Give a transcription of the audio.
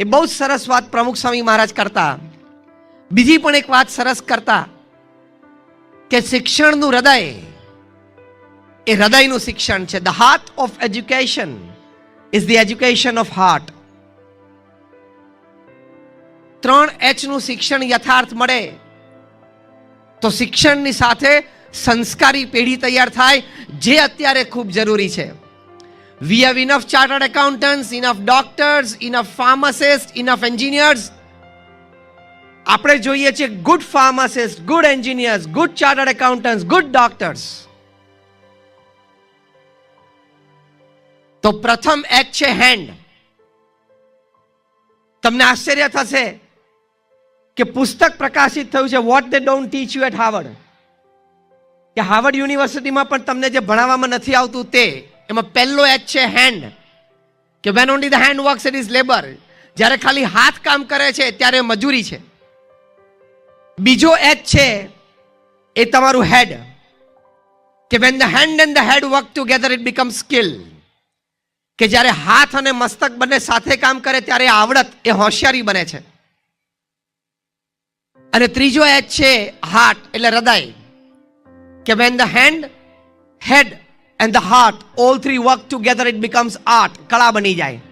એ બહુ જ સરસ વાત પ્રમુખ સ્વામી મહારાજ કરતા. બીજી પણ એક વાત સરસ કરતા કે શિક્ષણનું હૃદય એ હૃદયનું શિક્ષણ છે. The heart of education is the education of heart ત્રણ એચનું શિક્ષણ યથાર્થ મળે તો શિક્ષણની સાથે સંસ્કારી પેઢી તૈયાર થાય, જે અત્યારે ખૂબ જરૂરી છે. We have enough chartered accountants, enough doctors, enough pharmacists, enough engineers આપણે જોઈએ છીએ good pharmacist good engineers good chartered accountants good doctors તો પ્રથમ એક છે હેન્ડ તમને આશ્ચર્ય થશે કે પુસ્તક પ્રકાશિત થયું છે what they don't teach you at Harvard કે હાવર્ડ યુનિવર્સિટીમાં પણ તમને જે ભણાવવામાં નથી આવતું તે એમાં પહેલો એચ છે હેન્ડ કે when only the hand works it is labour જ્યારે ખાલી હાથ કામ કરે છે, ત્યારે મજૂરી છે. બીજો એચ છે, એ તમારું હેડ કે when the hand and the head work together it become skill કે જ્યારે હાથ અને મસ્તક બંને સાથે કામ કરે, ત્યારે આવડત, એ હોશિયારી બને છે. અને ત્રીજો એચ છે હાર્ટ એટલે હૃદય. કે when the hand head and the heart all three work together it becomes art કળા બની જાય